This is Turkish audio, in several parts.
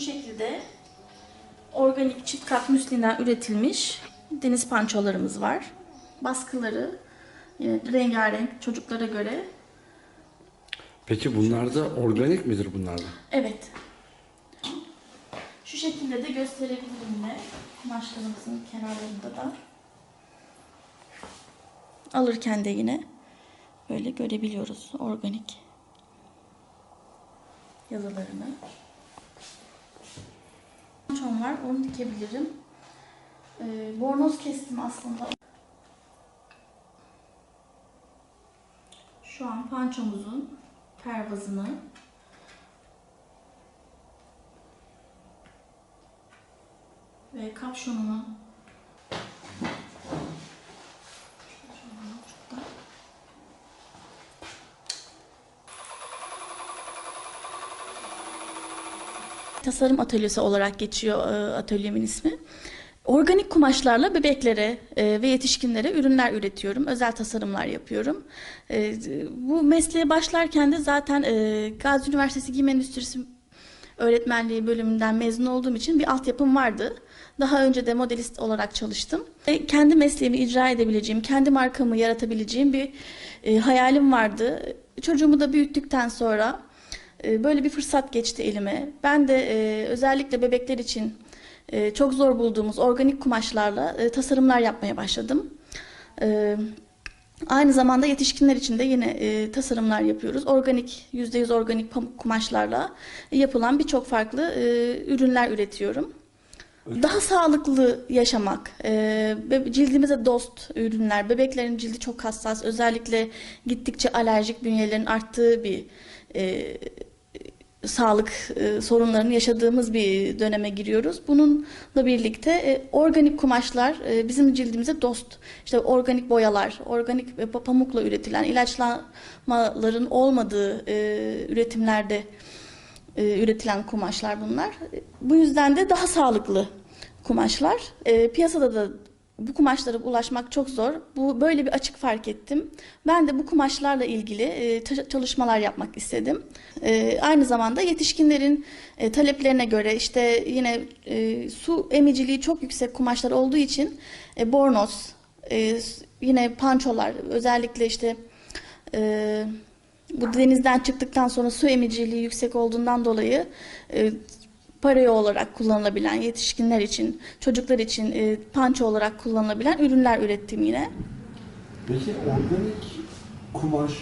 Bu şekilde organik çift kat müslinden üretilmiş deniz pançolarımız var. Baskıları yine rengarenk çocuklara göre. Peki bunlar da organik midir bunlar da? Evet. Şu şekilde de gösterebilirim yine kumaşlarımızın kenarlarında da. Alırken de yine böyle görebiliyoruz organik yazılarını. Pançom var, onu dikebilirim. Ee, bornoz kestim aslında. Şu an pançomuzun pervazını ve kapşonunu tasarım atölyesi olarak geçiyor e, atölyemin ismi. Organik kumaşlarla bebeklere e, ve yetişkinlere ürünler üretiyorum. Özel tasarımlar yapıyorum. E, bu mesleğe başlarken de zaten Gazi Üniversitesi Giyim Endüstrisi öğretmenliği bölümünden mezun olduğum için bir altyapım vardı. Daha önce de modelist olarak çalıştım. E, kendi mesleğimi icra edebileceğim, kendi markamı yaratabileceğim bir hayalim vardı. Çocuğumu da büyüttükten sonra böyle bir fırsat geçti elime. Ben de e, özellikle bebekler için e, çok zor bulduğumuz organik kumaşlarla e, tasarımlar yapmaya başladım. E, Aynı zamanda yetişkinler için de yine e, tasarımlar yapıyoruz. Organik, %100 organik pamuk kumaşlarla yapılan birçok farklı e, ürünler üretiyorum. Daha sağlıklı yaşamak, e, cildimize dost ürünler, bebeklerin cildi çok hassas, özellikle gittikçe alerjik bünyelerin arttığı bir e, sağlık e, sorunlarını yaşadığımız bir döneme giriyoruz. Bununla birlikte e, organik kumaşlar e, bizim cildimize dost. İşte organik boyalar, organik e, pamukla üretilen ilaçlamaların olmadığı e, üretimlerde e, üretilen kumaşlar bunlar. E, Bu yüzden de daha sağlıklı kumaşlar. E, piyasada da bu kumaşlara ulaşmak çok zor. Bu böyle bir açık fark ettim. Ben de bu kumaşlarla ilgili e, çalışmalar yapmak istedim. E, aynı zamanda yetişkinlerin e, taleplerine göre işte yine e, su emiciliği çok yüksek kumaşlar olduğu için e, bornoz, e, yine pançolar özellikle işte e, bu denizden çıktıktan sonra su emiciliği yüksek olduğundan dolayı e, paraya olarak kullanılabilen yetişkinler için, çocuklar için e, panço olarak kullanılabilen ürünler ürettim yine. Peki organik kumaş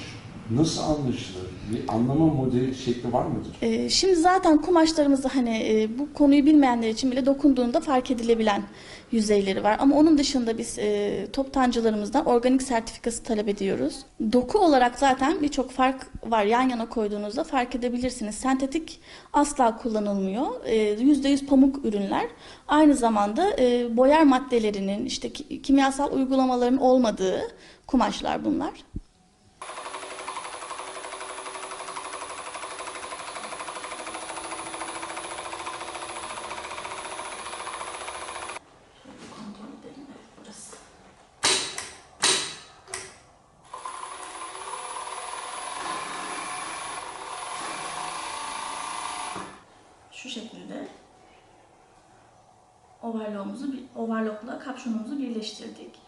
nasıl anlaşılır? Bir anlama modeli şekli var mıdır? E, şimdi zaten kumaşlarımızda hani e, bu konuyu bilmeyenler için bile dokunduğunda fark edilebilen yüzeyleri var. Ama onun dışında biz e, toptancılarımızdan organik sertifikası talep ediyoruz. Doku olarak zaten birçok fark var. Yan yana koyduğunuzda fark edebilirsiniz. Sentetik asla kullanılmıyor. E, %100 pamuk ürünler. Aynı zamanda e, boyar maddelerinin, işte ki- kimyasal uygulamaların olmadığı kumaşlar bunlar. Şu şekilde overlock'umuzu, overlock'la kapşonumuzu birleştirdik.